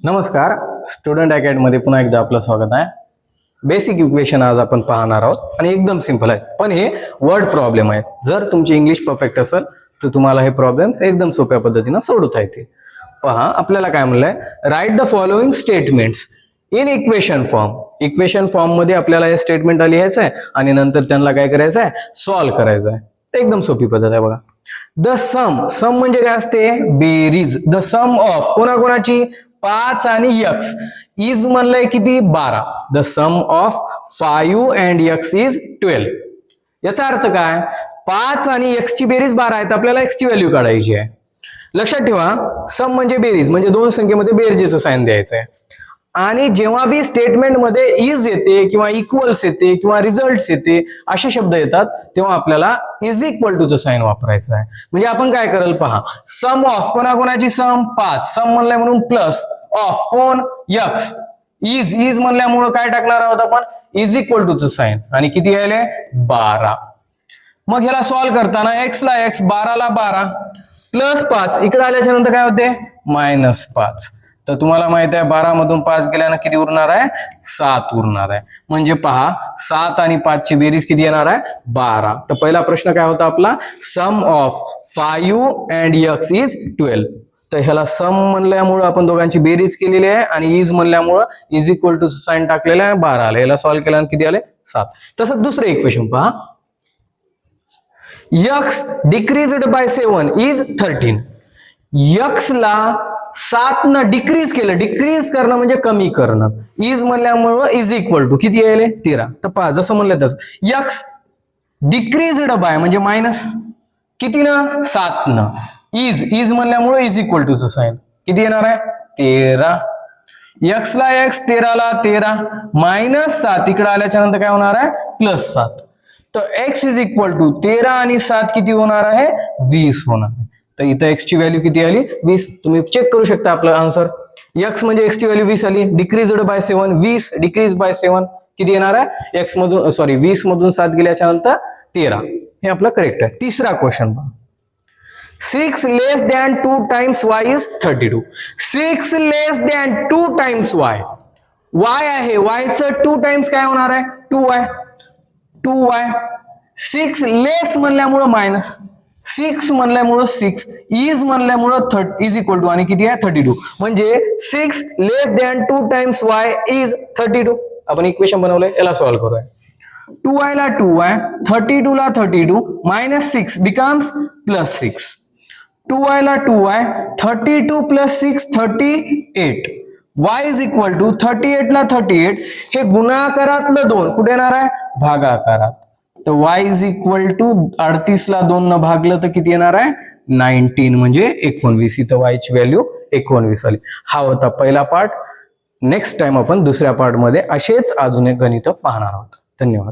नमस्कार. स्टुडंट अकॅडमीमध्ये पुन्हा एकदा आपलं स्वागत आहे. बेसिक इक्वेशन आज आपण पाहणार आहोत आणि एकदम सिंपल आहे. पण हे वर्ड प्रॉब्लेम आहे. जर तुमची इंग्लिश परफेक्ट असेल तर तुम्हाला हे प्रॉब्लेम्स एकदम सोप्या पद्धतीनं सोडवता येतील. पहा आपल्याला काय म्हणलंय? Write the following statements in equation form equation फॉर्ममध्ये आपल्याला हे स्टेटमेंट लिहायचं आहे आणि नंतर त्यांना काय करायचं आहे? सॉल्व्ह करायचं आहे. एकदम सोपी पद्धत आहे बघा. द सम सम म्हणजे काय असते? बेरीज द सम ऑफ कोणाकोणाची? पाच आणि यक्स. इज म्हणलंय किती? बारा. The sum of five and x is twelve याचा अर्थ काय? पाच आणि एक्सची ची बेरीज बारा आहे तर आपल्याला एक्सची व्हॅल्यू काढायची आहे. लक्षात ठेवा सम म्हणजे बेरीज म्हणजे दोन संख्येमध्ये बेरजेचं साइन द्यायचं आहे आणि जेव्हा बी स्टेटमेंटमध्ये इज येते किंवा इक्वल्स येते किंवा रिझल्ट येते असे शब्द येतात तेव्हा आपल्याला इज इक्वल टूचं साईन वापरायचं आहे. म्हणजे आपण काय कराल पहा सम ऑफ कोणाकोणाची सम पाच. सम म्हणलंय म्हणून प्लस ऑफ कोण? यक्स इज इज म्हणल्यामुळं काय टाकणार आहोत आपण? इज इक्वल टूचं साईन आणि किती यायले बारा. मग ह्याला सॉल्व्ह करताना एक्स ला एक्स बाराला बारा. प्लस पाच. इकडे आल्याच्यानंतर काय होते? मायनस पाच. तर तुम्हाला माहीत आहे बारा मधून पाच गेल्यानं किती उरणार आहे? सात उरणार आहे. म्हणजे पहा सात आणि पाच ची बेरीज किती येणार आहे? बारा. तर पहिला प्रश्न काय होता आपला? Sum of five and x is twelve. तर ह्याला सम म्हणल्यामुळं आपण दोघांची बेरीज केलेली आहे आणि इज म्हणल्यामुळं इज इक्वल टू साईन टाकलेलं आहे बारा आले. याला सॉल्व्ह केल्यानं किती आले? सात. तसं दुसरं इक्वेशन पहा. X decrease by seven is thirteen. यक्सला सात न डिक्रीज केलं. डिक्रीज करणं म्हणजे कमी करणं. इज म्हणल्यामुळं इज इक्वल टू किती यायले? तेरा. तर पहा जसं म्हणलं तसं. यक्स डिक्रीज्ड बाय म्हणजे मायनस किती ना सात न इज इज म्हणल्यामुळं इज इक्वल टूचं साईन किती येणार आहे? तेरा. यक्सला एक्स तेराला तेरा मायनस सात. इकडे आल्याच्यानंतर काय होणार आहे? प्लस सात. तर एक्स इज इक्वल टू तेरा आणि सात किती होणार आहे? वीस होणार आहे. तर इथं एक्सची व्हॅल्यू किती आली? वीस. तुम्ही चेक करू शकता आपलं आन्सर एक्स म्हणजे एक्सची व्हॅल्यू वीस आली. डिक्रीजड बाय सेवन वीस डिक्रीज बाय सेवन किती येणार आहे? एक्स मधून सॉरी वीस मधून सात गेल्याच्यानंतर तेरा. हे आपलं करेक्ट आहे. तिसरा क्वेश्चन पहा. Six less than two times y is thirty two six less than two times y y आहे वायचं टू टाइम्स काय होणार आहे? Two y two y six less म्हणल्यामुळं minus six म्हणल्यामुळं सिक्स इज म्हणल्यामुळं थर्ट इज इक्वल टू आणि किती आहे? थर्टी टू म्हणजे six less than two times y is thirty two आपण इक्वेशन बनवलंय याला सॉल्व्ह करूया. टू वाय ला टू वाय थर्टी टू ला thirty two minus six becomes plus six two y ला two y thirty two plus six thirty eight y is equal to thirty eight ला thirty eight हे गुणाकारातलं दोन कुठे येणार आहे? भागाकारात. तर वाय इज इक्वल टू अडतीस ला दोन न भागलं तर किती येणार आहे? नाईन्टीन. म्हणजे एकोणवीस. इथं वायची व्हॅल्यू एकोणवीस आली. हा होता पहिला पार्ट नेक्स्ट टाइम आपण दुसऱ्या पार्टमध्ये असेच अजून एक गणित पाहणार आहोत. धन्यवाद.